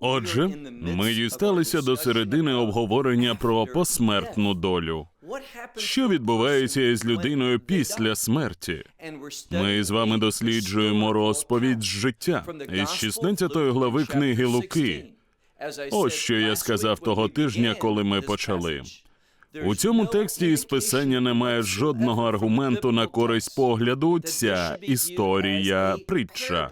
Отже, ми дісталися до середини обговорення про посмертну долю. Що відбувається із людиною після смерті? Ми з вами досліджуємо розповідь з життя із 16 глави книги Луки. Ось що я сказав того тижня, коли ми почали. У цьому тексті із писання немає жодного аргументу на користь погляду. Ця історія притча.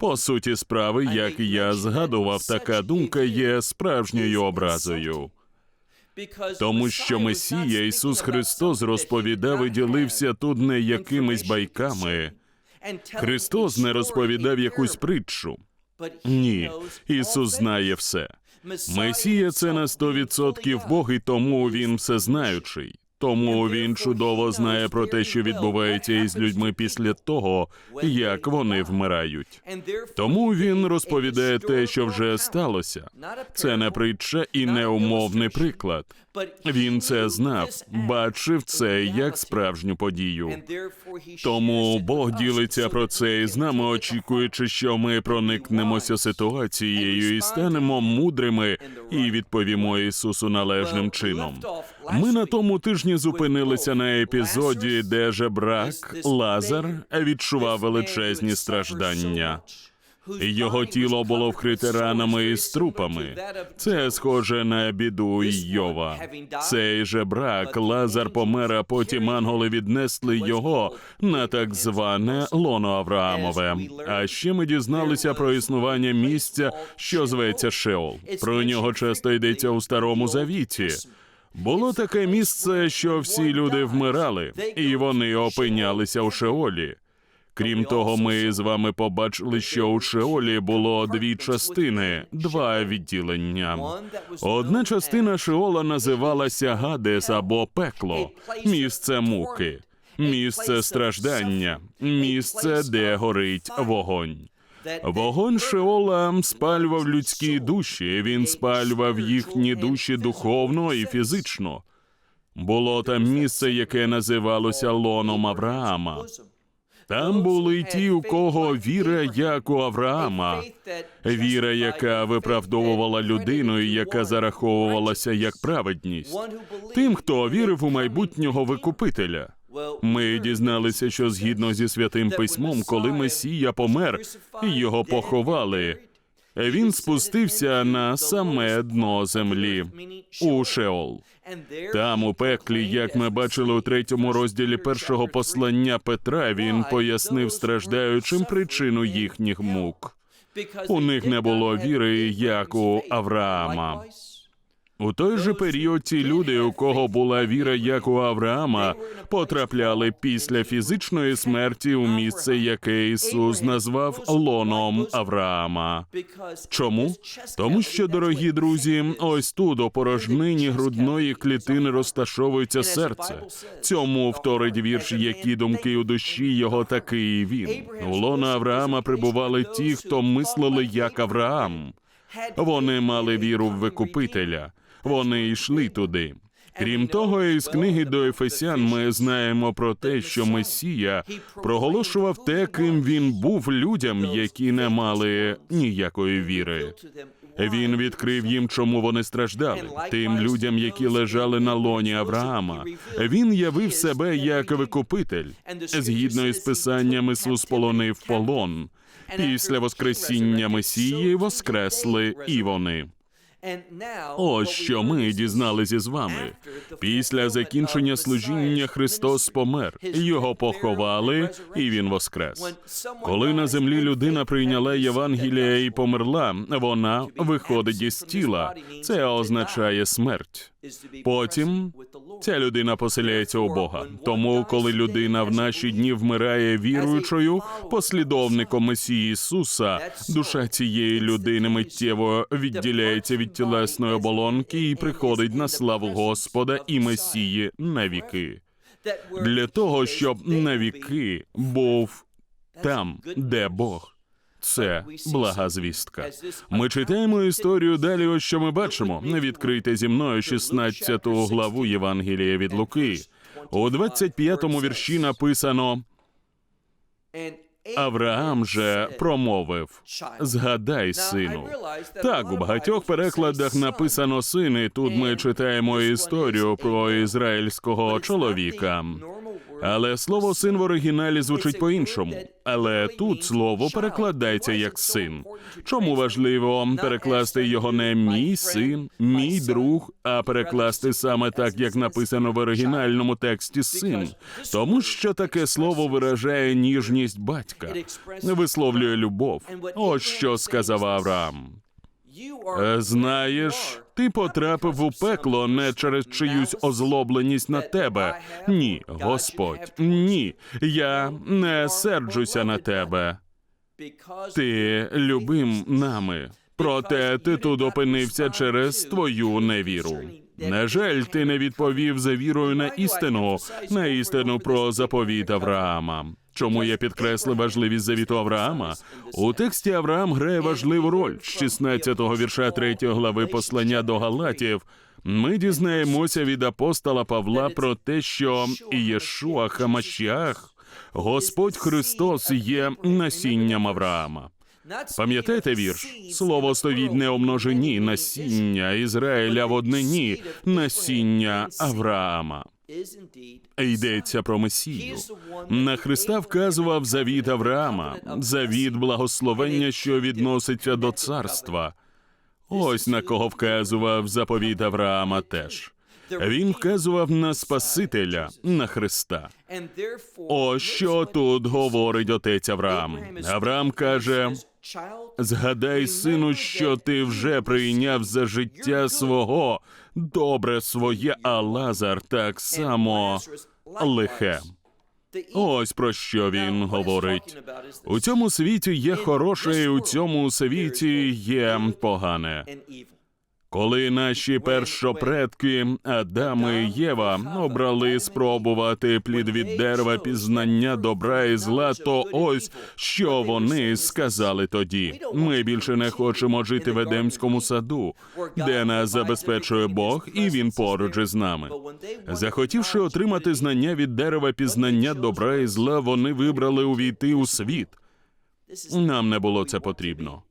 По суті справи, як я згадував, така думка є справжньою образою. Тому що Месія Ісус Христос розповідав і ділився тут не якимись байками. Христос не розповідав якусь притчу. Ні, Ісус знає все. Месія це на 100% Бог, і тому він всезнаючий. Тому він чудово знає про те, що відбувається із людьми після того, як вони вмирають. Тому він розповідає те, що вже сталося. Це не притча і не умовний приклад. Він це знав, бачив це як справжню подію. Тому Бог ділиться про це із нами, очікуючи, що ми проникнемося ситуацією і станемо мудрими і відповімо Ісусу належним чином. Ми на тому тижні зупинилися на епізоді, де жебрак Лазар відчував величезні страждання. Його тіло було вкрите ранами і струпами. Це схоже на біду Йова. Цей же брак Лазар помер, а потім анголи віднесли його на так зване лоно Авраамове. А ще ми дізналися про існування місця, що зветься Шеол. Про нього часто йдеться у старому завіті. Було таке місце, що всі люди вмирали, і вони опинялися у Шеолі. Крім того, ми з вами побачили, що у Шеолі було дві частини, два відділення. Одна частина Шеола називалася Гадес або пекло, місце муки, місце страждання, місце, де горить вогонь. Вогонь Шеола спалював людські душі, він спалював їхні душі духовно і фізично. Було там місце, яке називалося лоном Авраама. Там були ті, у кого віра, як у Авраама, віра, яка виправдовувала людину і яка зараховувалася як праведність. Тим, хто вірив у майбутнього викупителя. Ми дізналися, що згідно зі святим письмом, коли Месія помер і його поховали, він спустився на саме дно землі у Шеол. Там, у пеклі, як ми бачили у третьому розділі першого послання Петра, він пояснив страждаючим причину їхніх мук. У них не було віри, як у Авраама. У той же період ті люди, у кого була віра, як у Авраама, потрапляли після фізичної смерті у місце, яке Ісус назвав лоном Авраама. Чому? Тому що, дорогі друзі, ось тут у порожнині грудної клітини розташовується серце. Цьому вторить вірш, які думки у душі його такий він. У лона Авраама прибували ті, хто мислили як Авраам. Вони мали віру в викупителя. Вони йшли туди. Крім того, із книги до Ефесян ми знаємо про те, що Месія проголошував те, ким він був людям, які не мали ніякої віри. Він відкрив їм, чому вони страждали, тим людям, які лежали на лоні Авраама. Він явив себе як викупитель. Згідно із писанням, Ісус полонив полон. Після Воскресіння Месії воскресли і вони. Ось що ми дізналися з вами. Після закінчення служіння Христос помер, його поховали, і він воскрес. Коли на землі людина прийняла Євангелія і померла, вона виходить із тіла. Це означає смерть. Потім ця людина поселяється у Бога. Тому, коли людина в наші дні вмирає віруючою, послідовником Месії Ісуса, душа цієї людини миттєво відділяється від тілесної оболонки і приходить на славу Господа і Месії навіки. Для того, щоб навіки був там, де Бог. Це блага звістка. Ми читаємо історію далі. Ось що ми бачимо. Відкрийте зі мною 16 главу Євангелія від Луки. У 25-му вірші написано: Авраам же промовив: Згадай, сину. Так, у багатьох перекладах написано син, і тут ми читаємо історію про ізраїльського чоловіка. Але слово син в оригіналі звучить по-іншому. Але тут слово перекладається як син. Чому важливо перекласти його не мій син, мій друг, а перекласти саме так, як написано в оригінальному тексті син? Тому що таке слово виражає ніжність батька, висловлює любов. Ось що сказав Авраам. Е, Знаєш, ти потрапив у пекло не через чиюсь озлобленість на тебе. Ні, Господь, ні. Я не серджуся на тебе. Ти любим нами. Проте ти тут опинився через твою невіру. На жаль, ти не відповів за вірою на істину, на істину про заповіт Авраама. Чому я підкреслив важливість завіту Авраама? У тексті Авраам грає важливу роль з 16-го вірша 3 глави послання до Галатів. Ми дізнаємося від апостола Павла про те, що Єшуа Хамашіах, Господь Христос, є насінням Авраама. Пам'ятаєте вірш? Слово стоїть не у насіння Ізраїля в однині, насіння Авраама. Йдеться про Месію. На Христа вказував завіт Авраама, завіт благословення, що відноситься до царства. Ось на кого вказував заповіт Авраама теж. Він вказував на Спасителя, на Христа. Ось що тут говорить отець Авраам. Авраам каже: Згадай, сину, що ти вже прийняв за життя свого добре своє, а Лазар так само лихе. Ось про що він говорить. У цьому світі є хороше, і у цьому світі є погане. Коли наші першопредки Адам і Єва обрали спробувати плід від дерева пізнання добра і зла, то ось що вони сказали тоді. Ми більше не хочемо жити в Едемському саду, де нас забезпечує Бог, і він поруч із нами. Захотівши отримати знання від дерева пізнання добра і зла, вони вибрали увійти у світ. Нам не було це потрібно.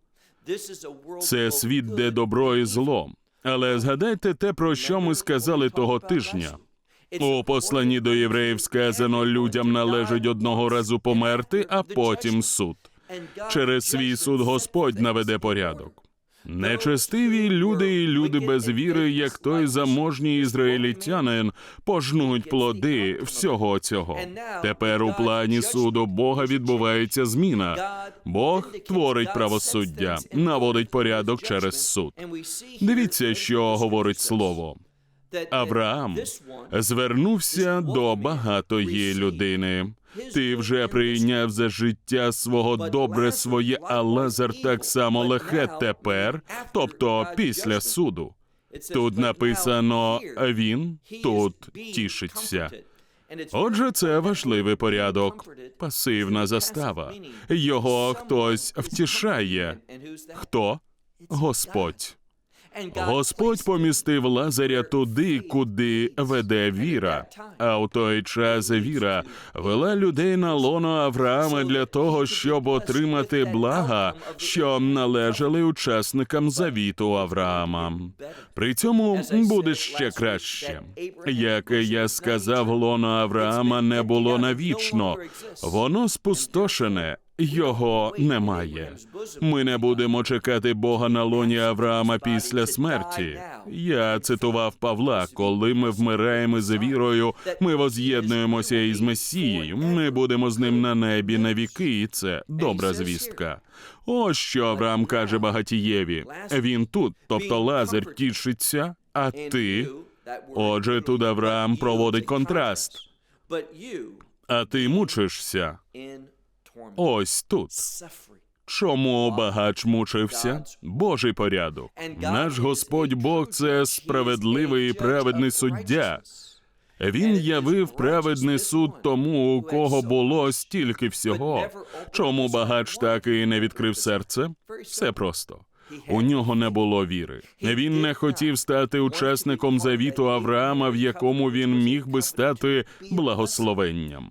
Це світ, де добро і зло. Але згадайте те, про що ми сказали того тижня. У посланні до євреїв сказано, людям належить одного разу померти, а потім суд. Через свій суд Господь наведе порядок. Нечестиві люди і люди без віри, як той заможній ізраїльтянин, пожнуть плоди всього цього. Тепер у плані суду Бога відбувається зміна. Бог творить правосуддя, наводить порядок через суд. Дивіться, що говорить слово. Авраам звернувся до багатої людини. Ти вже прийняв за життя свого добре своє, а Лазар так само лихе тепер, тобто після суду. Тут написано він тут тішиться. Отже, це важливий порядок, пасивна застава. Його хтось втішає. Хто? Господь. Господь помістив Лазаря туди, куди веде віра. А у той час віра вела людей на лоно Авраама для того, щоб отримати блага, що належали учасникам завіту Авраама. При цьому буде ще краще. Як я сказав, лоно Авраама не було навічно, воно спустошене. Його немає. Ми не будемо чекати Бога на лоні Авраама після смерті. Я цитував Павла, коли ми вмираємо з вірою, ми воз'єднуємося із Месією. Ми будемо з ним на небі на віки, і це добра звістка. Ось що Авраам каже багатієві. Він тут, тобто Лазар, тішиться, а ти Отже, тут Авраам проводить контраст. А ти мучишся ось тут. Чому багач мучився? Божий порядок. Наш Господь Бог це справедливий і праведний суддя. Він явив праведний суд тому, у кого було стільки всього. Чому багач так і не відкрив серце? Все просто. У нього не було віри. Він не хотів стати учасником завіту Авраама, в якому він міг би стати благословенням.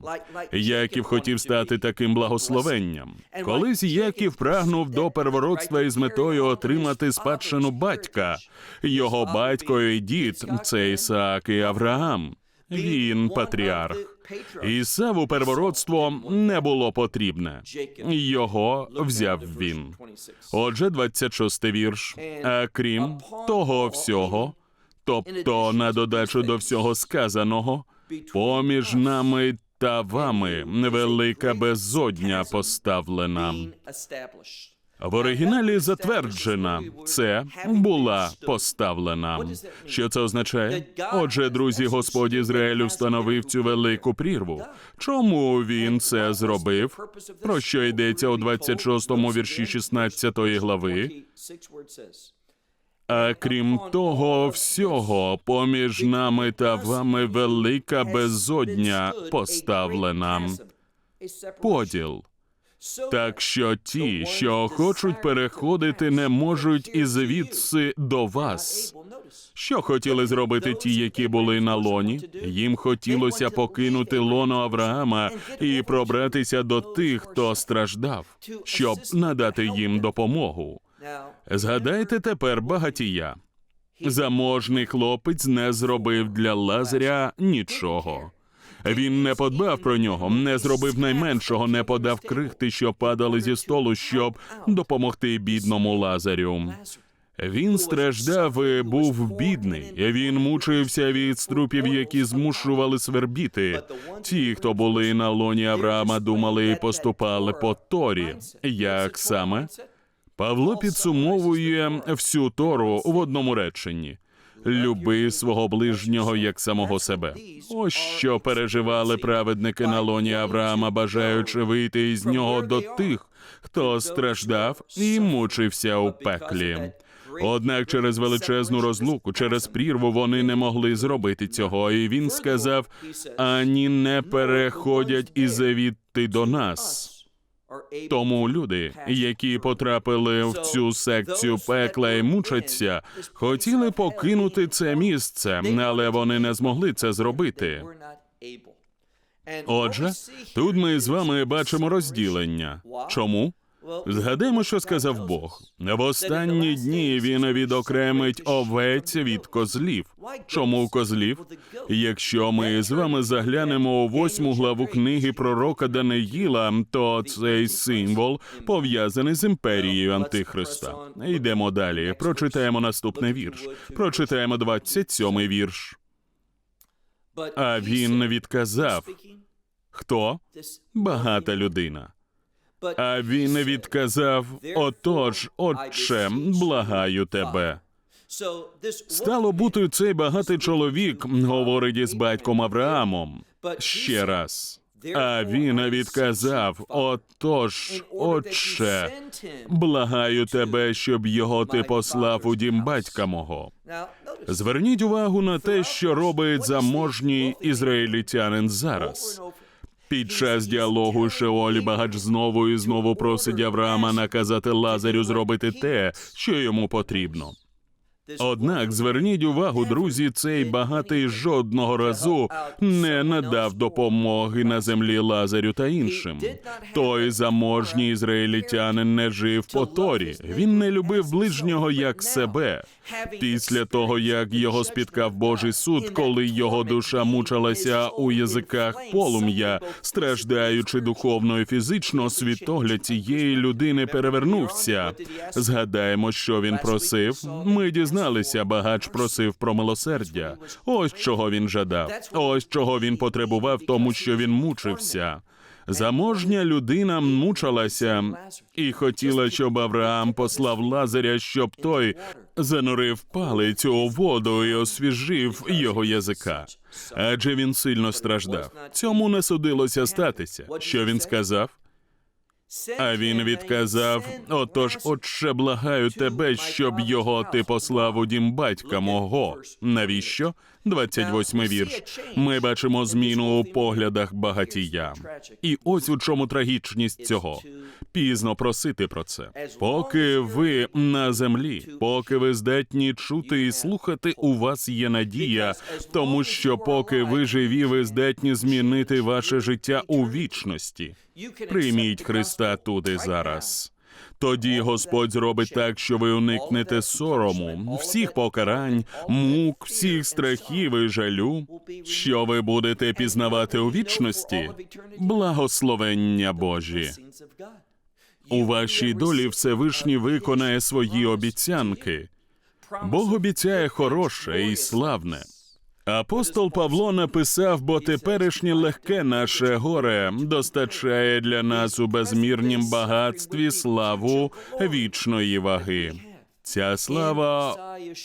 Яків хотів стати таким благословенням. Колись Яків прагнув до первородства із метою отримати спадщину батька. Його батько і дід це Ісаак і Авраам. Він патріарх. Ісаву первородство не було потрібне. Його взяв він. Отже, 26 вірш. А крім того всього, тобто на додачу до всього сказаного, поміж нами та вами велика безодня поставлена. В оригіналі затверджена це була поставлена. Що це означає? Отже, друзі, Господь Ізраїлю встановив цю велику прірву. Чому він це зробив? Про що йдеться у 26-му вірші 16 глави? А крім того всього, поміж нами та вами велика безодня поставлена. Поділ. Так що ті, що хочуть переходити, не можуть і звідси до вас. Що хотіли зробити ті, які були на лоні? Їм хотілося покинути лоно Авраама і пробратися до тих, хто страждав, щоб надати їм допомогу. Згадайте тепер багатія. Заможний хлопець не зробив для Лазаря нічого. Він не подбав про нього, не зробив найменшого, не подав крихти, що падали зі столу, щоб допомогти бідному Лазарю. Він страждав і був бідний. Він мучився від струпів, які змушували свербіти. Ті, хто були на лоні Авраама, думали і поступали по торі. Як саме? Павло підсумовує всю тору в одному реченні. Люби свого ближнього як самого себе. Ось що переживали праведники на лоні Авраама, бажаючи вийти із нього до тих, хто страждав і мучився у пеклі. Однак через величезну розлуку, через прірву вони не могли зробити цього. І він сказав: ані не переходять і звідти до нас. Тому люди, які потрапили в цю секцію пекла і мучаться, хотіли покинути це місце, але вони не змогли це зробити. Отже, тут ми з вами бачимо розділення. Чому? Згадаймо, що сказав Бог. В останні дні він відокремить овець від козлів. Чому козлів? Якщо ми з вами заглянемо у восьму главу книги пророка Даниїла, то цей символ пов'язаний з імперією Антихриста. Йдемо далі. Прочитаємо наступний вірш. Прочитаємо 27-й вірш. А він відказав: Хто? Багата людина. А він відказав: Отож, отче, благаю тебе. Стало бути цей багатий чоловік, говорить із батьком Авраамом. Ще раз. А він відказав: Отож, отче, благаю тебе, щоб його ти послав у дім батька мого. Зверніть увагу на те, що робить заможній ізраїльтянин зараз. Під час діалогу Шеолі багач знову і знову просить Авраама наказати Лазарю зробити те, що йому потрібно. Однак зверніть увагу, друзі, цей багатий жодного разу не надав допомоги на землі Лазарю та іншим. Той заможній ізраїльтянин не жив по торі. Він не любив ближнього як себе. Після того, як його спіткав Божий суд, коли його душа мучилася у язиках полум'я, страждаючи духовно і фізично, світогляд цієї людини перевернувся. Згадаємо, що він просив. Ми дізналися, багач просив про милосердя. Ось чого він жадав. Ось чого він потребував, тому що він мучився. Заможня людина мучилася і хотіла, щоб Авраам послав Лазаря, щоб той занурив палець у воду і освіжив його язика. Адже він сильно страждав. Цьому не судилося статися. Що він сказав? А він відказав: Отож, отче, благаю тебе, щоб його ти послав у дім батька мого. Навіщо? 28 вірш. Ми бачимо зміну у поглядах багатія. І ось у чому трагічність цього. Пізно просити про це. Поки ви на землі, поки ви здатні чути і слухати, у вас є надія, тому що поки ви живі, ви здатні змінити ваше життя у вічності. Прийміть Христа тут і зараз. Тоді Господь зробить так, що ви уникнете сорому, всіх покарань, мук, всіх страхів і жалю, що ви будете пізнавати у вічності, благословення Божі. У вашій долі Всевишній виконає свої обіцянки. Бог обіцяє хороше і славне. Апостол Павло написав, бо теперішнє легке наше горе достачає для нас у безмірнім багатстві славу вічної ваги. Ця слава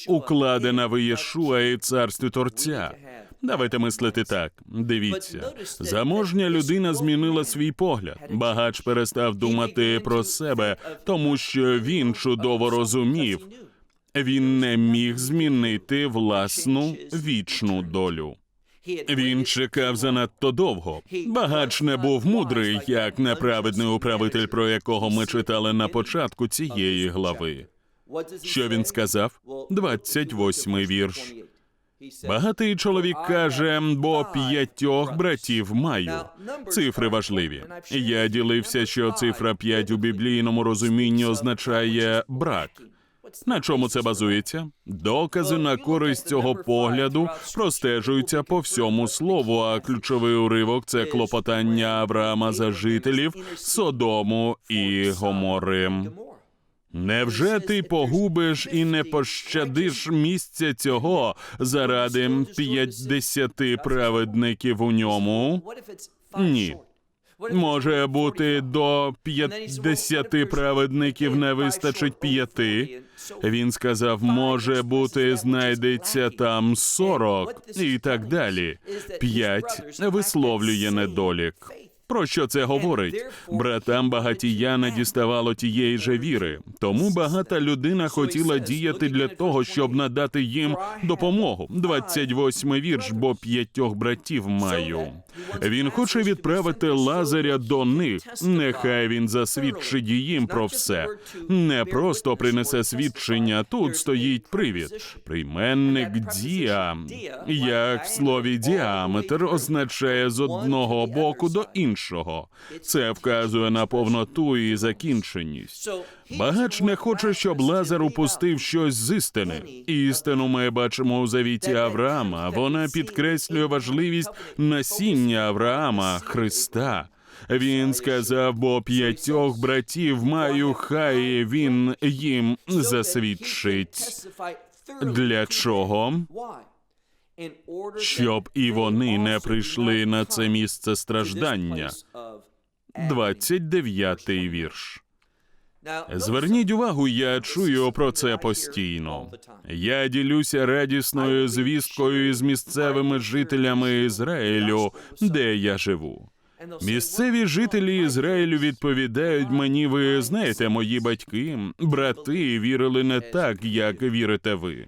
укладена в Єшуа і царстві Творця. Давайте мислити так. Дивіться, заможня людина змінила свій погляд. Багач перестав думати про себе, тому що він чудово розумів. Він не міг змінити власну вічну долю. Він чекав занадто довго. Багач не був мудрий, як неправедний управитель, про якого ми читали на початку цієї глави. Що він сказав? 28-й вірш. Багатий чоловік каже, бо п'ятьох братів маю. Цифри важливі. Я ділився, що цифра 5 у біблійному розумінні означає брак. На чому це базується? Докази на користь цього погляду простежуються по всьому слову. А ключовий уривок це клопотання Авраама за жителів Содому і Гомори. Невже ти погубиш і не пощадиш місця цього заради п'ятдесяти праведників у ньому? Ні. Може бути, до п'ятдесяти праведників не вистачить п'яти. Він сказав, може бути, знайдеться там сорок і так далі. П'ять висловлює недолік. Про що це говорить? Братам багатія не діставало тієї же віри. Тому багата людина хотіла діяти для того, щоб надати їм допомогу. 28 вірш, бо п'ятьох братів маю. Він хоче відправити Лазаря до них. Нехай він засвідчить їм про все. Не просто принесе свідчення. Тут стоїть привід. Прийменник діа, як в слові діаметр означає з одного боку до іншого. Це вказує на повноту і закінченість. Багач не хоче, щоб Лазар упустив щось з істини. Істину ми бачимо у завіті Авраама. Вона підкреслює важливість насіння Авраама, Христа. Він сказав, бо п'ятьох братів маю, хай він їм засвідчить. Для чого? Щоб і вони не прийшли на це місце страждання. 29-й вірш. Зверніть увагу, я чую про це постійно. Я ділюся радісною звісткою з місцевими жителями Ізраїлю, де я живу. Місцеві жителі Ізраїлю відповідають мені, ви знаєте, мої батьки, брати вірили не так, як вірите ви.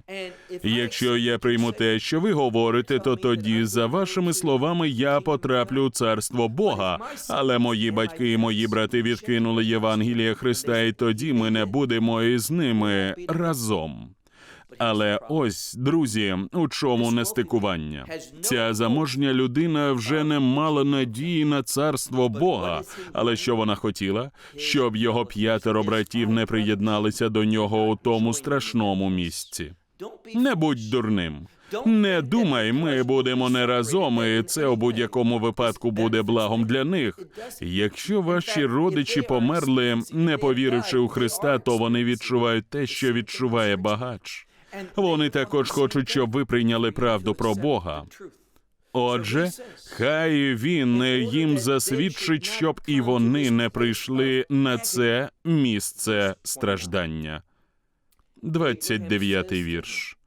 Якщо я прийму те, що ви говорите, то тоді, за вашими словами, я потраплю у царство Бога. Але мої батьки і мої брати відкинули Євангелія Христа, і тоді ми не будемо із ними разом. Але ось, друзі, у чому нестикування? Ця заможня людина вже не мала надії на царство Бога. Але що вона хотіла? Щоб його п'ятеро братів не приєдналися до нього у тому страшному місці. Не будь дурним. Не думай, ми будемо не разом, і це у будь-якому випадку буде благом для них. Якщо ваші родичі померли, не повіривши у Христа, то вони відчувають те, що відчуває багач. Вони також хочуть, щоб ви прийняли правду про Бога. Отже, хай він їм засвідчить, щоб і вони не прийшли на це місце страждання. 29 вірш.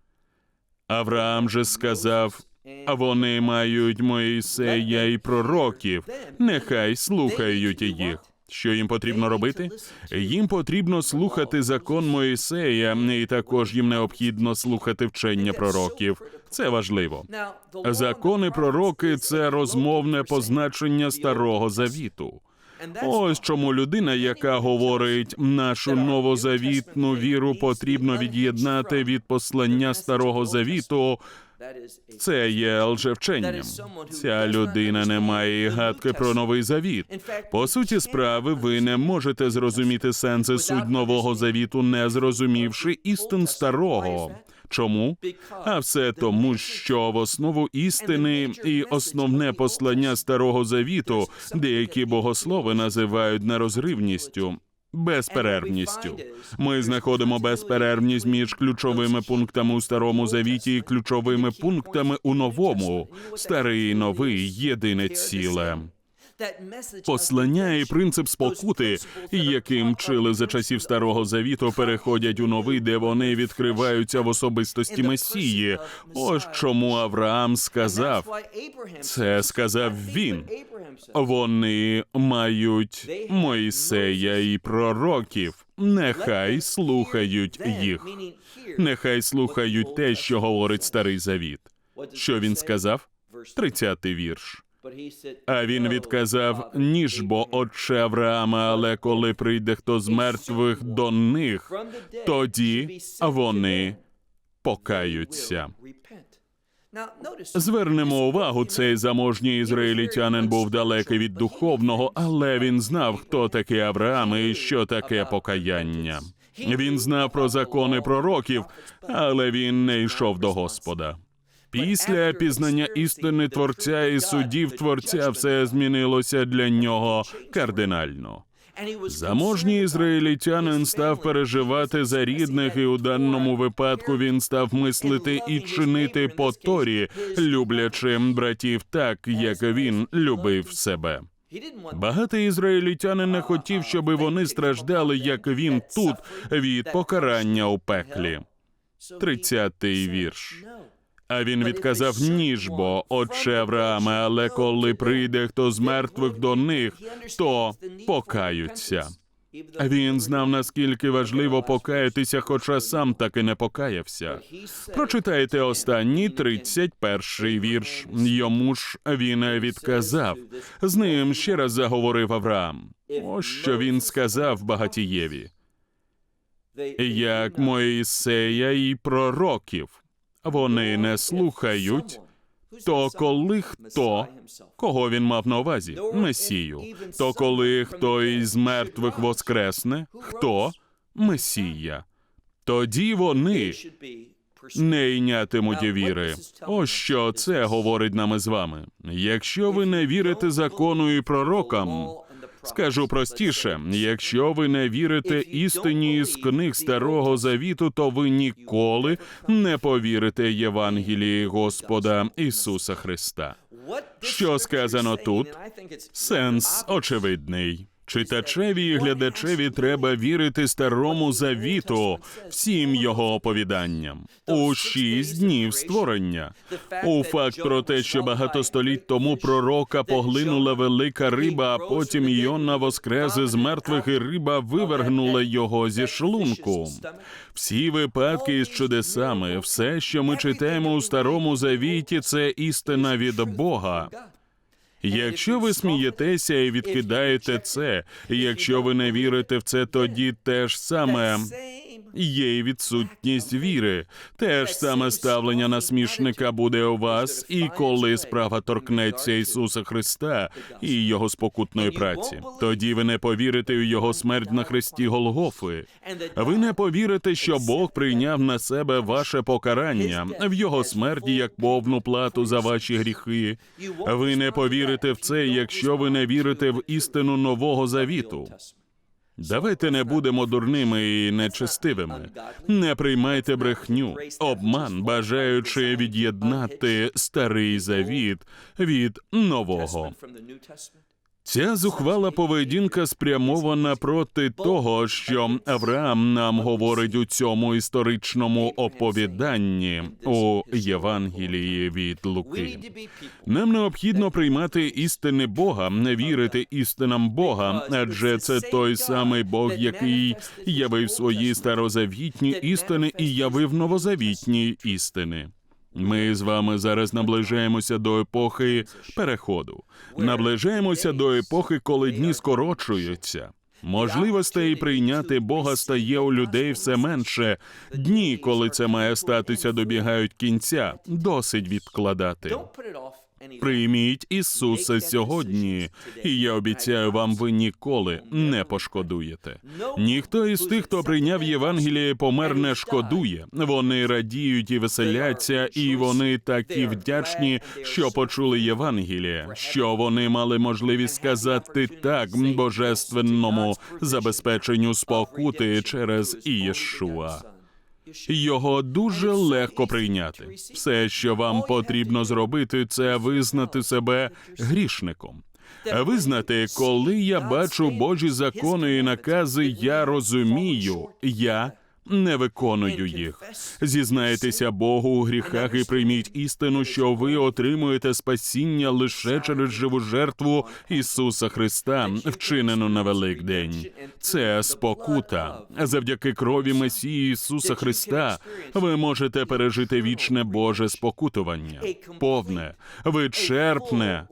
Авраам же сказав: вони мають Моїсея і пророків, нехай слухають їх. Що їм потрібно робити? Їм потрібно слухати закон Моїсея, і також їм необхідно слухати вчення пророків. Це важливо. Закони пророки це розмовне позначення старого завіту. Ось чому людина, яка говорить нашу новозавітну віру, потрібно від'єднати від послання старого завіту. Це є лжевченням. Ця людина не має і гадки про новий завіт. По суті справи, ви не можете зрозуміти сенс і суть нового завіту, не зрозумівши істин старого. Чому? А все тому, що в основу істини і основне послання старого завіту деякі богослови називають нерозривністю. Безперервністю ми знаходимо безперервність між ключовими пунктами у старому завіті і ключовими пунктами у новому. Старий і новий єдине ціле. Послання і принцип спокути, яким вчили за часів старого завіту, переходять у новий, де вони відкриваються в особистості Месії. Ось чому Авраам сказав. Це сказав він. Вони мають Моїсея і пророків. Нехай слухають їх. Нехай слухають те, що говорить старий завіт. Що він сказав? 30-й вірш. А він відказав: ніж бо отче Авраама, але коли прийде хто з мертвих до них, тоді вони покаються. Звернемо увагу, цей заможній ізраїльтянин був далекий від духовного, але він знав, хто такий Авраам і що таке покаяння. Він знав про закони пророків, але він не йшов до Господа. Після пізнання істини творця і судів творця все змінилося для нього кардинально. Заможній ізраїльтянин став переживати за рідних, і у даному випадку він став мислити і чинити по торі, люблячи братів так, як він любив себе. Багатий ізраїльтянин не хотів, щоб вони страждали, як він тут, від покарання у пеклі. Тридцятий вірш. А він відказав ніж бо, отче Аврааме, але коли прийде хто з мертвих до них, то покаються. Він знав, наскільки важливо покаятися, хоча сам так і не покаявся. Прочитайте останній 31-й вірш. Йому ж він відказав. З ним ще раз заговорив Авраам. Ось що він сказав багатієві. Як Моїсея і пророків. Вони не слухають. То коли хто, кого він мав на увазі? Месію. То коли хто із мертвих воскресне, хто? Месія. Тоді вони не йнятимуть віри. Ось що це говорить нам із вами. Якщо ви не вірите закону і пророкам, Скажу простіше, якщо ви не вірите істині з книг Старого Завіту, то ви ніколи не повірите Євангелії Господа Ісуса Христа. Що сказано тут? Сенс очевидний. Читачеві і глядачеві треба вірити старому завіту, всім його оповіданням у шість днів створення. У факт про те, що багато століть тому пророка поглинула велика риба, а потім Йона воскрес із мертвих, і риба вивергнула його зі шлунку. Всі випадки із чудесами, все, що ми читаємо у старому завіті, це істина від Бога. Якщо ви смієтеся і відкидаєте це, якщо ви не вірите в це, тоді те ж саме є відсутність віри. Те ж саме ставлення насмішника буде у вас, і коли справа торкнеться Ісуса Христа і Його спокутної праці. Тоді ви не повірите у Його смерть на хресті Голгофи. Ви не повірите, що Бог прийняв на себе ваше покарання в Його смерті як повну плату за ваші гріхи. Ви не повірите в це, якщо ви не вірите в істину нового завіту. Давайте не будемо дурними і нечестивими. Не приймайте брехню, обман, бажаючи від'єднати старий завіт від нового. Ця зухвала поведінка спрямована проти того, що Авраам нам говорить у цьому історичному оповіданні у Євангелії від Луки. Нам необхідно приймати істини Бога, не вірити істинам Бога, адже це той самий Бог, який явив свої старозавітні істини і явив новозавітні істини. Ми з вами зараз наближаємося до епохи переходу. Наближаємося до епохи, коли дні скорочуються. Можливостей прийняти Бога стає у людей все менше. Дні, коли це має статися, добігають кінця. Досить відкладати. Прийміть Ісуса сьогодні, і я обіцяю вам, ви ніколи не пошкодуєте. Ніхто із тих, хто прийняв Євангеліє, помер, не шкодує. Вони радіють і веселяться, і вони такі вдячні, що почули Євангеліє, що вони мали можливість сказати так божественному забезпеченню спокути через Ієшуа. Його дуже легко прийняти. Все, що вам потрібно зробити, це визнати себе грішником. Визнати, коли я бачу Божі закони і накази, я розумію, я не виконую їх. Зізнайтеся Богу у гріхах і прийміть істину, що ви отримуєте спасіння лише через живу жертву Ісуса Христа, вчинену на Великдень. Це спокута. Завдяки крові Месії Ісуса Христа ви можете пережити вічне Боже спокутування, повне, вичерпне.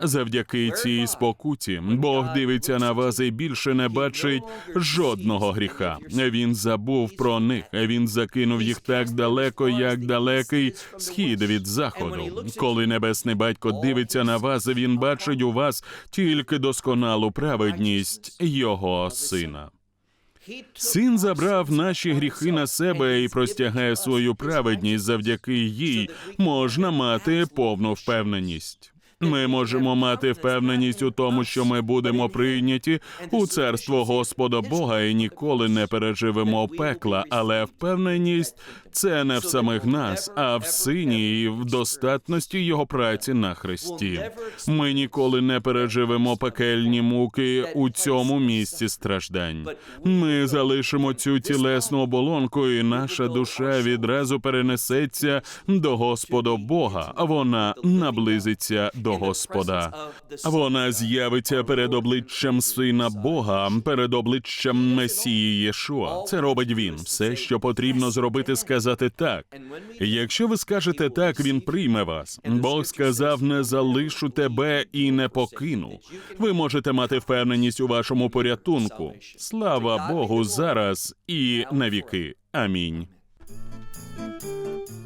Завдяки цій спокуті Бог дивиться на вас і більше не бачить жодного гріха. Він забув про них. Він закинув їх так далеко, як далекий схід від заходу. Коли небесний батько дивиться на вас, він бачить у вас тільки досконалу праведність його сина. Син забрав наші гріхи на себе і простягає свою праведність. Завдяки їй можна мати повну впевненість. Ми можемо мати впевненість у тому, що ми будемо прийняті у царство Господа Бога і ніколи не переживемо пекла, але впевненість це не в самих нас, а в сині і в достатності його праці на Христі. Ми ніколи не переживемо пекельні муки у цьому місці страждань. Ми залишимо цю тілесну оболонку, і наша душа відразу перенесеться до Господа Бога. Вона наблизиться до Господа. Вона з'явиться перед обличчям сина Бога, перед обличчям Месії Єшуа. Це робить він. Все, що потрібно зробити, сказати так. Якщо ви скажете так, він прийме вас. Бог сказав: не залишу тебе і не покину. Ви можете мати впевненість у вашому порятунку. Слава Богу, зараз і навіки. Амінь.